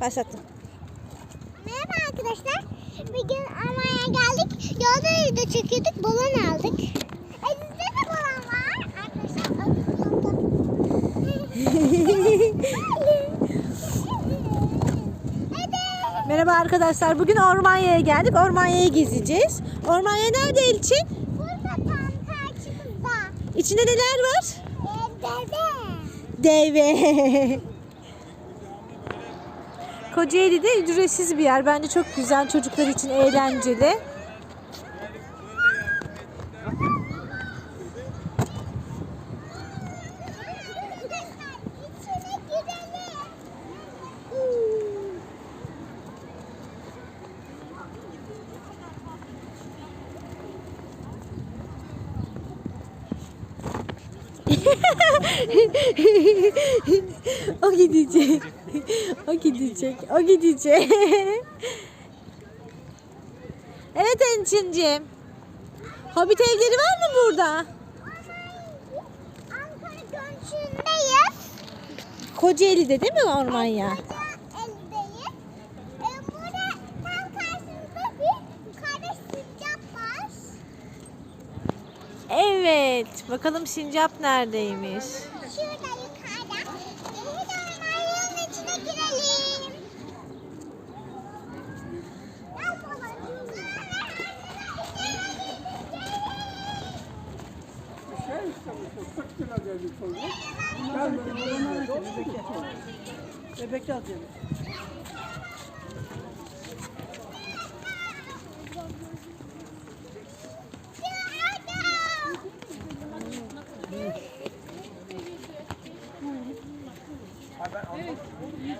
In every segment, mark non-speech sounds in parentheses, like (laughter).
Başlattım. Merhaba arkadaşlar. Bugün Almanya'ya geldik. Yolda video çekiyorduk. Balon aldık. Elimizde de balon var. Arkadaşlar. (laughs) Merhaba arkadaşlar. Bugün Ormanya'ya geldik. Ormanya'yı gezeceğiz. Ormanya nerede Elçin? Burada tam karşımızda. İçinde neler var? Ee, dede. Deve. (laughs) Kocaeli'de ücretsiz bir yer. Bence çok güzel. Çocuklar için eğlenceli. (laughs) O gidecek. O gidecek. O gidecek. evet Elçin'cim. Hobbit evleri var mı burada? Ankara Gölcüğü'ndeyiz. Kocaeli'de değil mi Ormanya? Eldeyiz. Ee, burada tam karşımızda bir yukarıda sincap var. Evet. Bakalım sincap neredeymiş? Şurada yukarıda. Hadi ormanın içine girelim. Ben babacığım. Bebekte atıyor.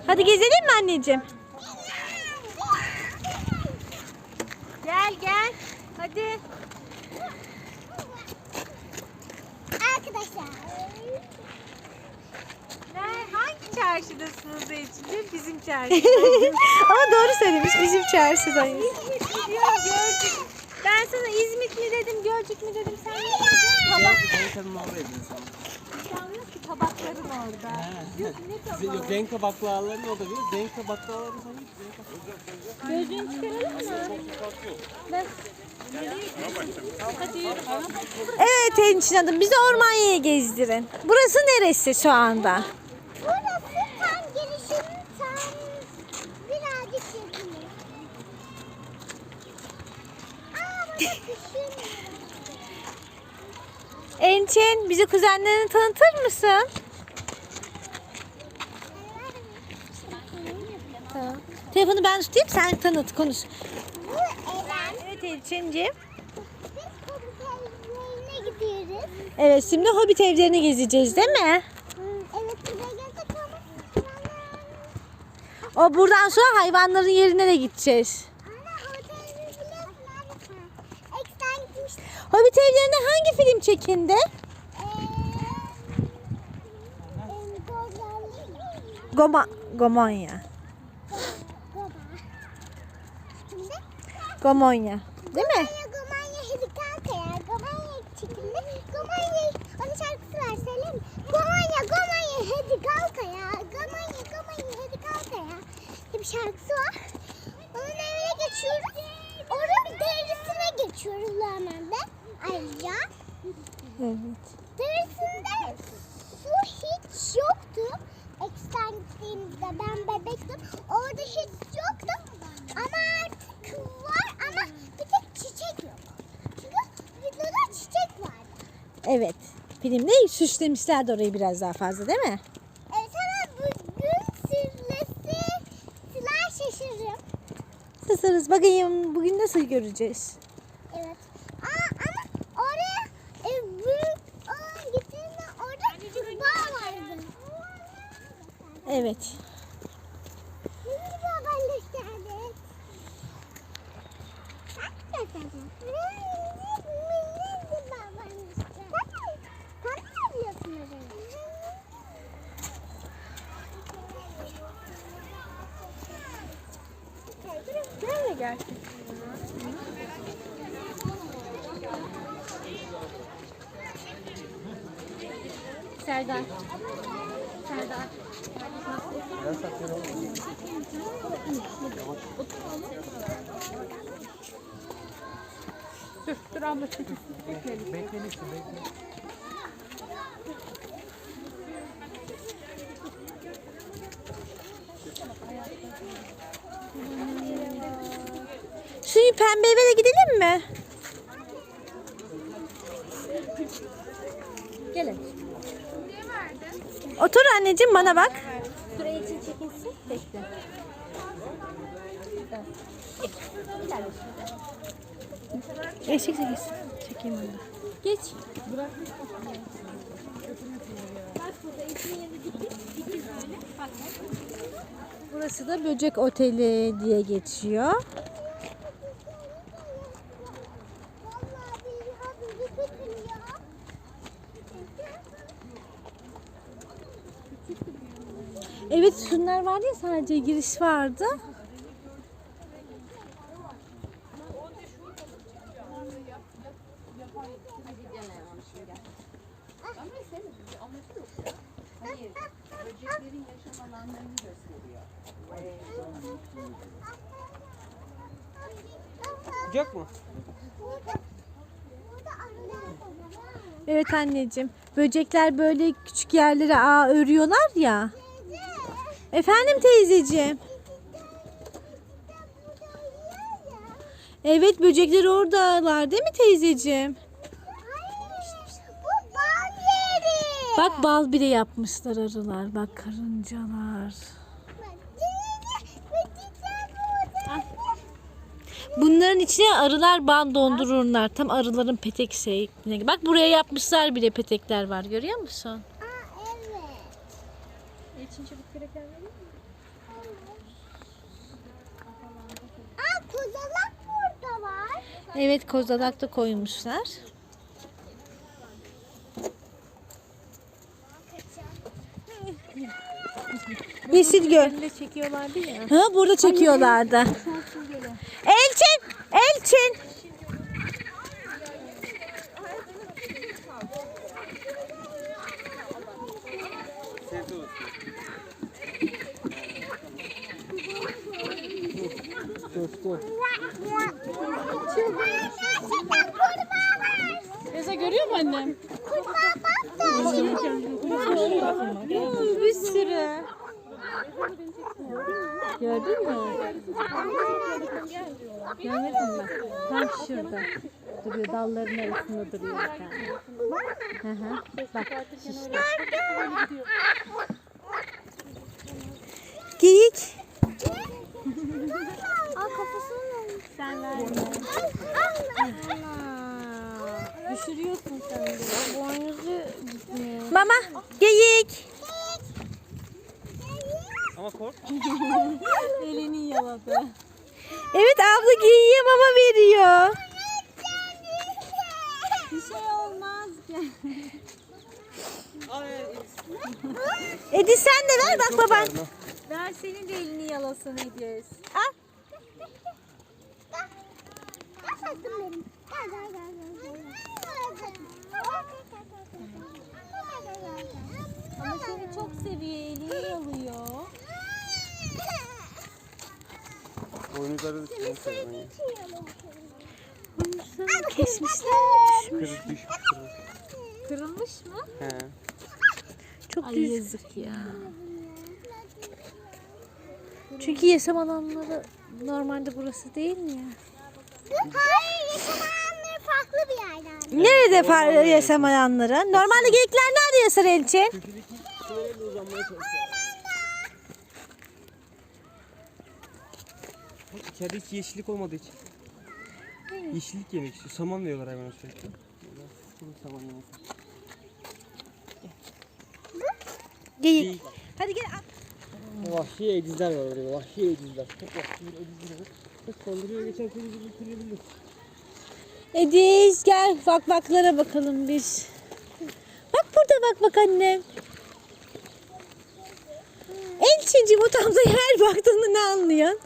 Hadi gezelim mi anneciğim? Gel gel. Hadi. Arkadaşlar. Hangi çarşıdasınız Elçin'cim? Bizim çarşıda. (laughs) Ama doğru söylemiş. Bizim çarşıdayız. Gölcük. Ben sana İzmit mi dedim, Gölcük mü dedim. Sen ne dedin? Tabak. Ki tabakların orada. Diyorsun ne tabağı? Yok Zenka baklavaların orada diyor. Sana Zenka. Gözlüğünü çıkaralım mı? Ben... Evet Elçin Hanım bizi Ormanya'ya gezdirin. Burası neresi şu anda? Burası tam girişinin tam birazcık yakını. Aa burada kışın. Bizi kuzenlerini tanıtır mısın? Tamam. Telefonu ben tutayım sen tanıt konuş. Bu Eren. Evet Elçin'ciğim. Gidiyoruz. Evet şimdi Hobbit evlerini gezeceğiz değil mi? Evet buraya geldik ama. O buradan sonra hayvanların yerine de gideceğiz. Ana biliyorsun gitmiştik. Hobbit evlerinde hangi film çekildi? Goma, Gomonya. Gomonya. Değil mi? Gomanya Gomanya Helikantaya Gomanya çekildi. Gomanya onun şarkısı var söyleyeyim mi? Gomanya Gomanya Helikantaya Gomanya Gomanya Helikantaya diye bir şarkısı var. Onun evine geçiyoruz. Orada bir derisine geçiyoruz normalde. Ayrıca Evet. derisinde su hiç yoktu. Gittiğimizde ben bebektim. Orada hiç yoktu. Ama artık var ama bir tek çiçek yok. Çünkü videoda çiçek vardı. Evet. Filmde süslemişlerdi orayı biraz daha fazla değil mi? Evet ama bugün sürlesi silah şaşırırım. Sısırız. Bakayım bugün nasıl göreceğiz? Evet. Şu pembe eve de gidelim mi? Gelin. Otur anneciğim bana bak. Şuraya için çekilsin. Bekle. Eşek çekilsin. Çekeyim onu. Geç. Burası da Böcek Oteli diye geçiyor. Evet şunlar vardı ya sadece giriş vardı. Arılar var. Evet anneciğim. Böcekler böyle küçük yerlere ağ örüyorlar ya. Efendim teyzeciğim. Evet böcekler oradalar değil mi teyzeciğim? Bak bal bile yapmışlar arılar. Bak karıncalar. Bunların içine arılar bal dondururlar. Tam arıların petek şekline. Bak buraya yapmışlar bile petekler var. Görüyor musun? Aa evet. Aa kozalak burada var. Evet kozalak da koymuşlar. Yeşil göl. çekiyorlardı ya. Ha burada çekiyorlardı. Elçin! Elçin! Sevdi olsun. Coştu. Eza görüyor mu annem? Kurbağa bak da. bir sürü. Gördün mü? Görmedin mi? Tam şurada. Duruyor dalların arasında duruyor bir tane. Hı hı. Bak şişte. Geyik. Aa kafasını Sen ver. Düşürüyorsun sen de. Boynuzu gitmiyor. Mama geyik. Ama kork. (laughs) Elini yaladı. Evet abla geyiğe mama veriyor. Bir şey olmaz ki. Edi sen de ver bak baban. Ver senin de elini yalasın Ediz. Al. Ama seni çok seviyor elini yalıyor. Boynuzları da çıkmış. Kesmişler. Kırık düşmüş. Kırılmış mı? He. Çok Ay yazık ya. Çünkü yaşam alanları normalde burası değil mi ya? Hayır yaşamayanları farklı bir yerden. Nerede farklı yaşam alanları? Normalde geyikler nerede yaşar Elçin? Şöyle uzanmaya çalışıyor. İçeride hiç yeşillik olmadığı için. Yeşillik yemek istiyor. Saman veriyorlar hayvana sürekli. Burada saman yemek. Geyik. Hadi gel. at. Vahşi edizler var orada. Vahşi edizler. Çok vahşi edizler var. Çok. Geçen sene bizi bitirebildik. Ediz gel bak baklara bakalım biz. Bak burada bak bak annem. Elçinciğim o tabloya her baktığında ne anlıyorsun?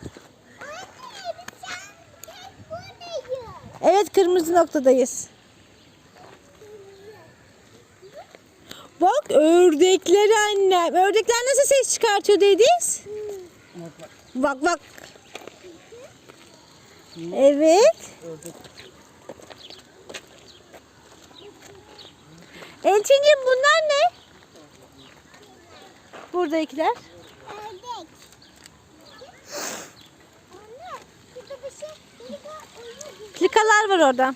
Evet kırmızı noktadayız. Bak ördekler annem. Ördekler nasıl ses çıkartıyor dediyiz? Bak bak. Evet. Elçinciğim bunlar ne? Buradakiler. Ördek. Klikalar var orada.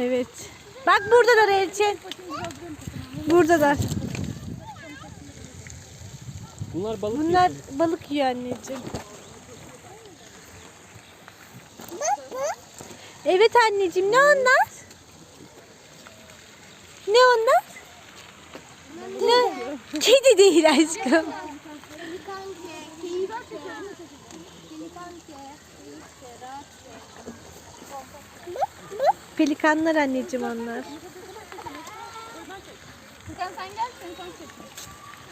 Evet. Bak buradalar Elçin. Buradalar. Bunlar balık Bunlar yiyor. balık yiyor anneciğim. Evet anneciğim ne onlar? Ne onlar? Ne? Kedi değil aşkım. Pelikanlar anneciğim onlar.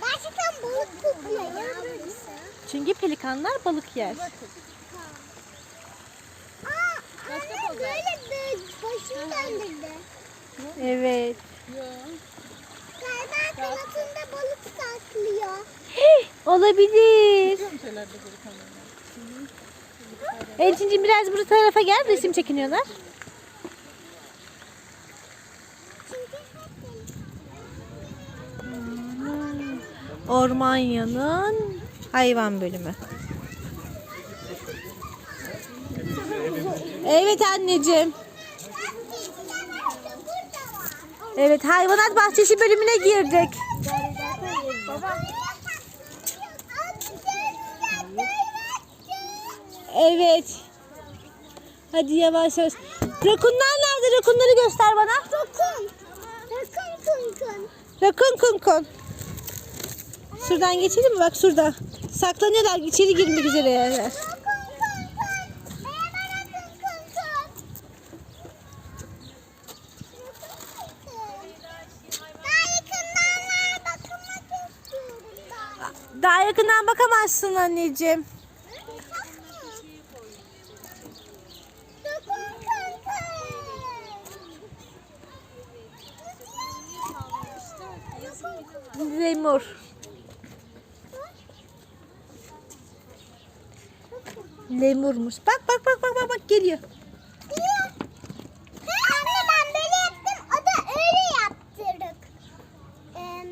Gerçekten balık kokuyor ya burası. Çünkü pelikanlar balık yer. Aa, anne böyle de başını döndürdü. Evet. Galiba kanatında balık saklıyor. Olabilir. Elçinciğim biraz bu tarafa gel resim çekiniyorlar. Çünkü hep balık. Ormanya'nın hayvan bölümü. Evet anneciğim. Evet hayvanat bahçesi bölümüne girdik. Evet. Hadi yavaş yavaş. Rakunlar nerede? Rakunları göster bana. Rakun. Rakun kun kun. Rakun kun kun. Şuradan geçelim mi? Bak şurada. Saklanıyorlar. İçeri girmek kun kun. Daha yakından bakamazsın anneciğim. Rakun kun kun. Lemur. Lemurmuş. Bak bak bak bak bak bak geliyor. Anne ben böyle yaptım. O da öyle yaptırdık. Eee,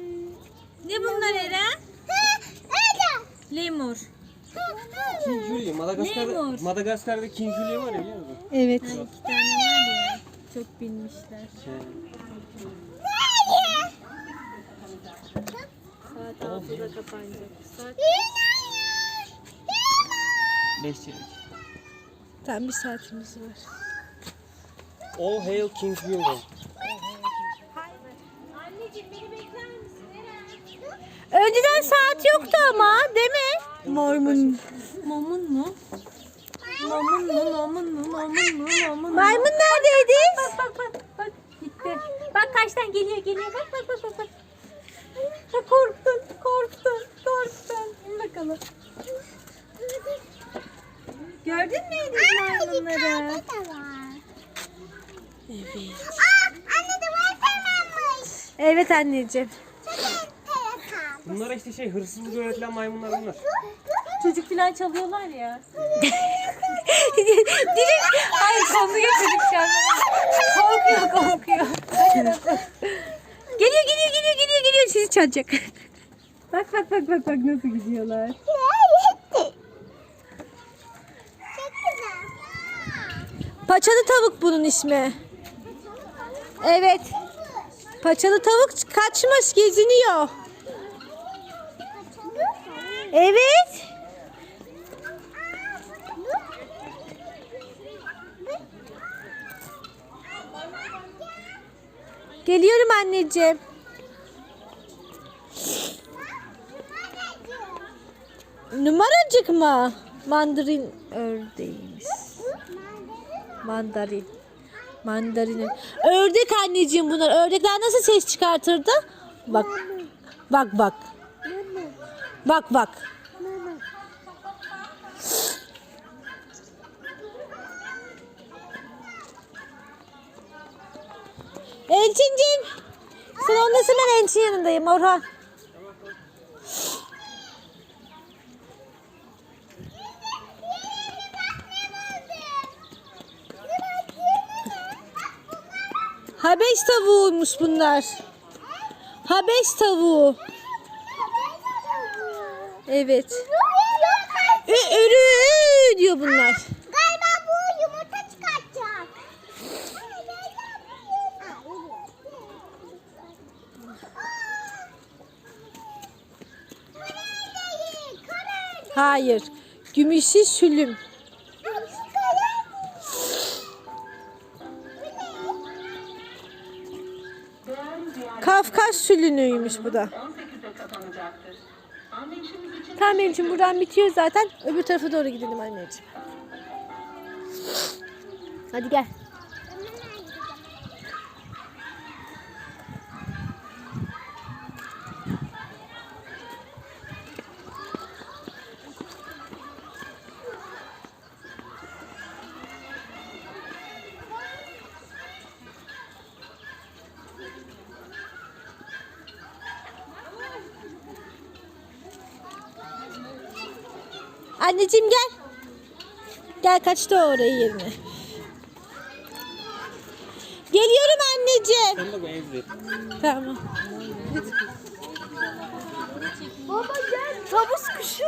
Ne bunlar Eren? ha, öyle. Lemur. Ha. King. Madagaskar'da, Lemur. Madagaskar'da King Julie var ya biliyor musun? Evet. iki tane var ya. Çok bilmişler. Şey? Saat 6'da kapanacak. Saat... beş çeyrek. Tam bir saatimiz var. All hail King Julie. Anneciğim beni bekler misin Önceden saat yoktu ama değil mi? Mormun. Mamun mu? Mamun mu? Mamun mu? Mamun mu? Mamun mu? Maymun neredeydi? Bak bak bak bak gitti. Bak kaçtan geliyor geliyor. Bak bak bak bak. bak. Korktun korktun korktun. Bakalım. Gördün mü Edith maymunları? Yukarıda da var. Evet. Aa, anne duvar tırmanmış. Evet anneciğim. Bunlar işte şey hırsızlık öğretilen maymunlar bunlar. Çocuk falan çalıyorlar ya. (laughs) Dilek ay korkuyor çocuk an. Korkuyor korkuyor. geliyor geliyor geliyor geliyor geliyor sizi çalacak. bak bak bak bak bak nasıl gidiyorlar. Paçalı tavuk bunun ismi. Evet. Paçalı tavuk kaçmış geziniyor. Evet. Geliyorum anneciğim. Numaracık mı? Mandarin ördeğiymiş. Mandarin. Mandarin. Ördek anneciğim bunlar. Ördekler nasıl ses çıkartırdı? Bak. Bak bak. Bak bak. Elçincim. Sen ondasın ben Elçin yanındayım Orhan. Habeş tavuğuymuş bunlar. Habeş tavuğu. Evet. Ü, ürü diyor bunlar. Galiba bu yumurta çıkartacak. Hayır. Gümüşü sülüm. Kafkas sülünüymüş bu da. Tamam benim için buradan bitiyor zaten. Öbür tarafa doğru gidelim anneciğim. Hadi gel. Anneciğim gel. Gel kaçtı orayı yerine. Geliyorum anneciğim. Ben. Tamam. Baba gel tavus kuşu.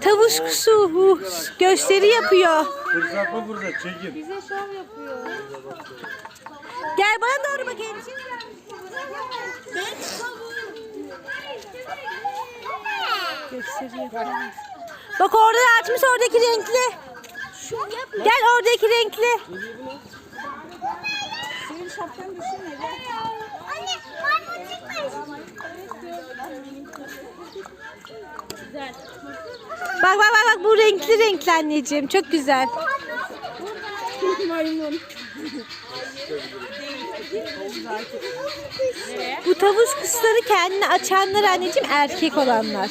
Tavus kuşu uh, gösteri yapıyor. Fırsat mı fırsat çekin. Bize şov yapıyor. Gel bana doğru bak Elçin. Gösteri yapıyor. Bak orada açmış oradaki renkli. Gel oradaki renkli. Senin şapkan düşünme gel. Anne maymun çıkmış. Bak bak bak bak bu renkli renkli anneciğim. Çok güzel. (laughs) Bu tavus kuşları kendini açanlar anneciğim erkek olanlar.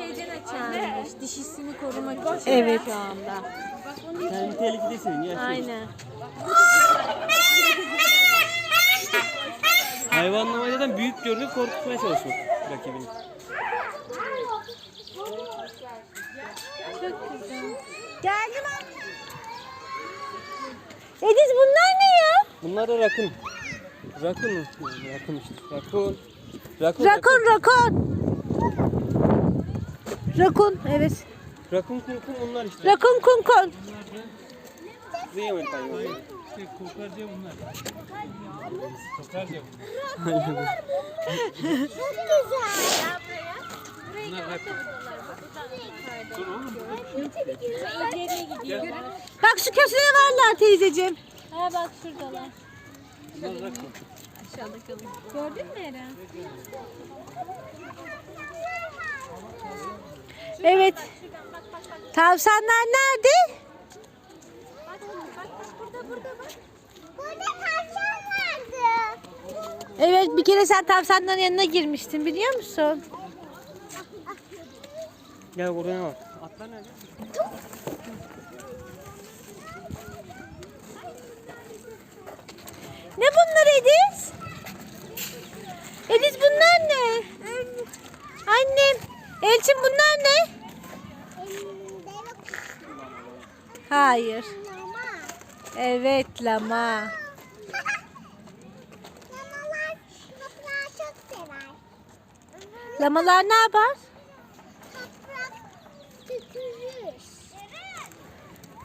şeyden açarmış. Dişisini korumak için Evet. şu anda. Sen tehlikedesin ya. Aynen. Hayvanlamadan büyük görünüp korkutmaya çalışmak rakibini. Geldim anne. Ediz bunlar ne ya? Bunlar da rakun. Rakun. Rakun işte. Rakun. Rakun. Rakun rakun. Rakun evet. Rakun kurkun bunlar işte. Rakun kunkun. Zeynep hayvanı. İşte kokarca bunlar. Kokarca bunlar. Çok güzel. Bunlar rakun. İleriye gidiyor. Bak şu köşede varlar teyzeciğim. Ha bak şuradalar. Bunlar rakun. Aşağıda kalın. Gördün mü Eren? Evet. Tavşanlar nerede? Burada tavşan vardı. Evet bir kere sen tavşanların yanına girmiştin biliyor musun? Gel buraya bak. Atlar nerede? Ne bunlar Ediz? Ediz bunlar ne? Annem. Elçin bunlar ne? Hayır. Evet lama. Mamalar toprağı çok sever. Lamalar ne yapar? Toprak tükürür.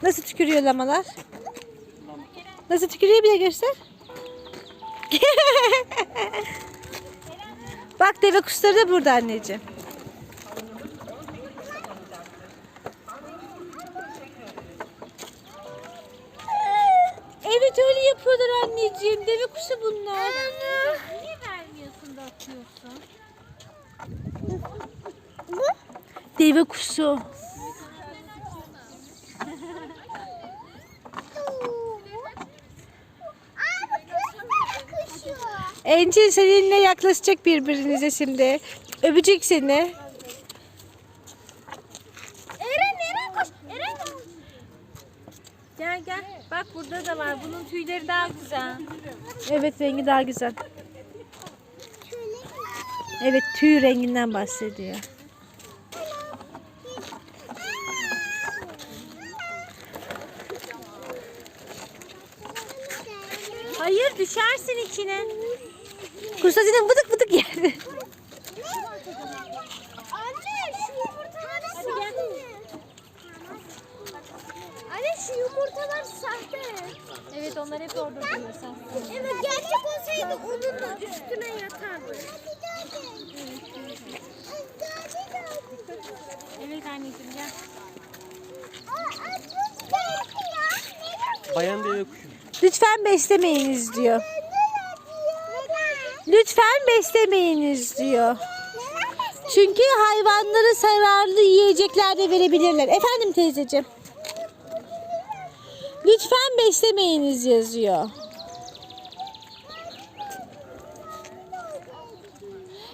Nasıl tükürüyor lamalar? Nasıl tükürüyor bir de göster. (laughs) Bak deve kuşları da burada anneciğim. Deve kuşu. Encin seninle yaklaşacak birbirinize şimdi. Öpecek seni. Eren Eren koş. Eren koş. Gel gel. Bak burada da var. Bunun tüyleri daha güzel. Evet rengi daha güzel. Şöyle. Evet tüy renginden bahsediyor. Hayır düşersin içine. Kuşacının vıdık vıdık yer. Anne şu yumurtalar sahte. Anne şu yumurtalar sahte. Evet onlar hep orada duruyor sen. Evet gerçek olsaydı onun da üstüne yatardı. Evet anneciğim gel. Bayan deve kuşu. Lütfen beslemeyiniz diyor. Lütfen beslemeyiniz diyor. Çünkü hayvanlara zararlı yiyecekler de verebilirler. Efendim teyzeciğim. Lütfen beslemeyiniz yazıyor.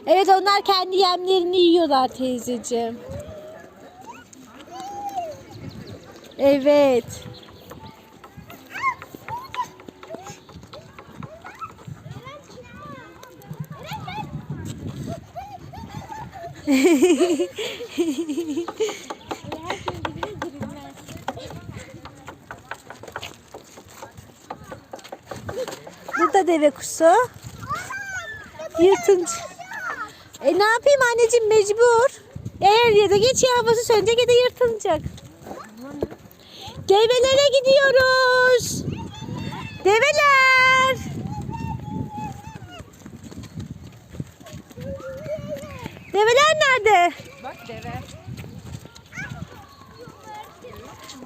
Evet onlar kendi yemlerini yiyorlar teyzeciğim. Evet. Burada deve kuşu. Yırtınç. E ne yapayım anneciğim mecbur. Eğer ya da geç havası sönecek ya da yırtılacak. Develere gidiyoruz. Develer. Develer nerede? Bak deve.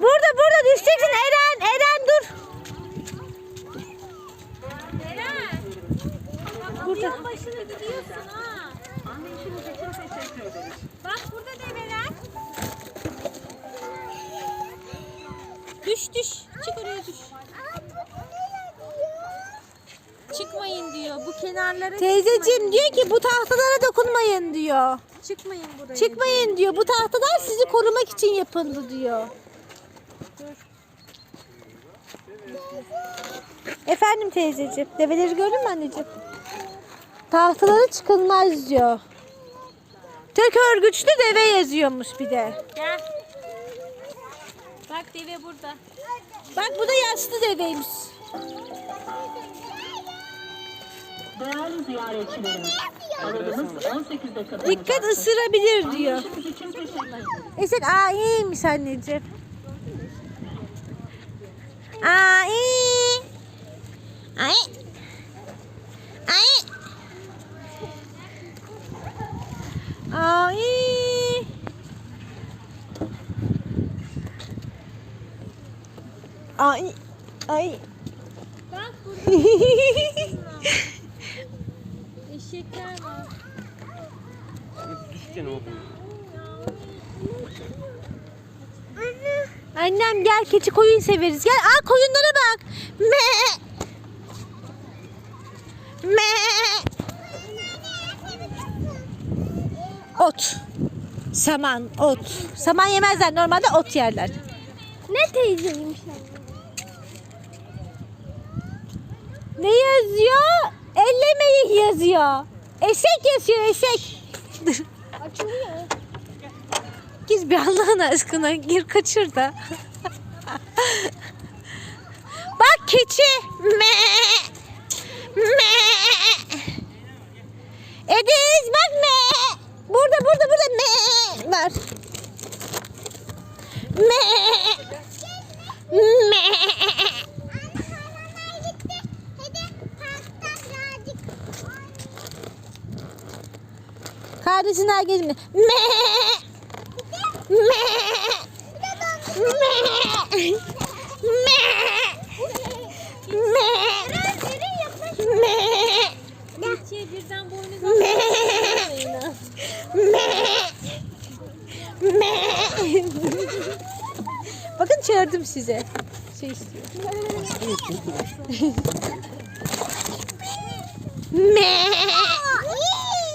Burada burada düşeceksin Eren. Eren dur. Eren. Alıyor başını gidiyorsun ha. Bak burada develer. Düş düş. Çık oraya düş. Çıkmayın diyor. Kenarlara Teyzeciğim diyor ki bu tahtalara dokunmayın diyor. çıkmayın buraya. Çıkmayın diyor. Bu tahtalar sizi korumak için yapıldı diyor. Efendim teyzeciğim. Develeri gördün mü anneciğim? Tahtalara çıkılmaz diyor. Tek örgüçlü deve yazıyormuş bir de. Gel. Bak deve burada. Bak bu da yaşlı deveymiş. Değerli ziyaretçilerimiz, aradığımız 18 dakika Dikkat ısırabilir diyor. E sen aa iyiymiş anneciğim. Aa iyi. Ay. Ay. Ay. Ay. Ay. Bak (laughs) burada eşekler var. Düşeceksin o. Annem gel keçi koyun severiz. Gel aa koyunlara bak. Me. Me. Ot. Saman, ot. Saman yemezler. Normalde ot yerler. Ne teyzeymiş Ne yazıyor? Ellemeyin yazıyor. Eşek yazıyor eşek. Açılıyor. Gir bir Allah'ın aşkına gir kaçır da. Bak keçi. Me. Me. Ediz bak me. Burada burada burada me var. Me. Me. Kardeşin daha geçme. Me. Me. Me. Me. Me. Me. İkiye birden boynuzu Me. Me. Bakın çağırdım size. Şey istiyor. Me.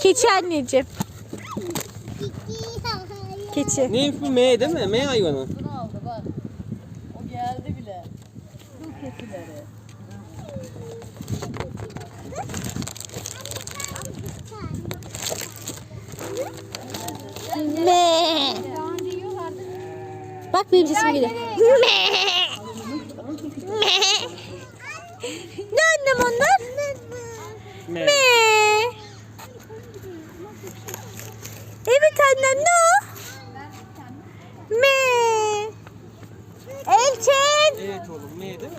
Keçi anneciğim. Keçi. Neymiş bu M değil mi? M hayvanı. aldı bak. O geldi bile. Su keçileri. Me. Bak benim sesim geliyor. Me. Me. Ne annem onlar? M. Me. Evet annem ne o? Me. Elçin. Evet oğlum M değil mi?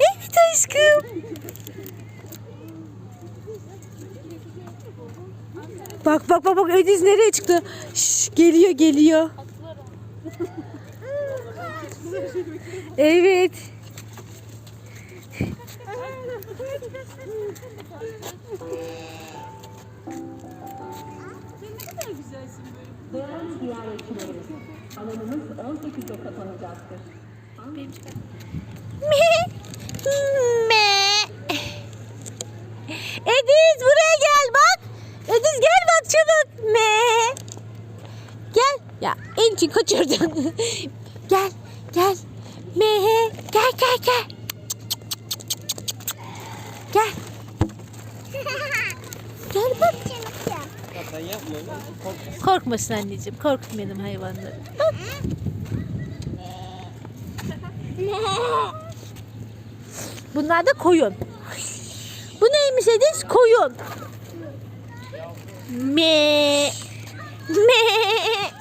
Evet aşkım. Bak bak bak bak Ediz nereye çıktı? Şş, geliyor geliyor. Evet. Değerli ziyaretçilerimiz, alanımız 18'de kapanacaktır. Me. Me. Ediz buraya gel bak. Ediz gel bak çabuk. Me. Gel. Ya Elçin kaçırdın. (laughs) gel. Gel. Me. Gel gel gel. Gel. Gel bak. Korkmasın anneciğim. Korkutmayalım hayvanları. Bak. Bunlar da koyun. Bu neymiş Ediz? Koyun. Me. Me.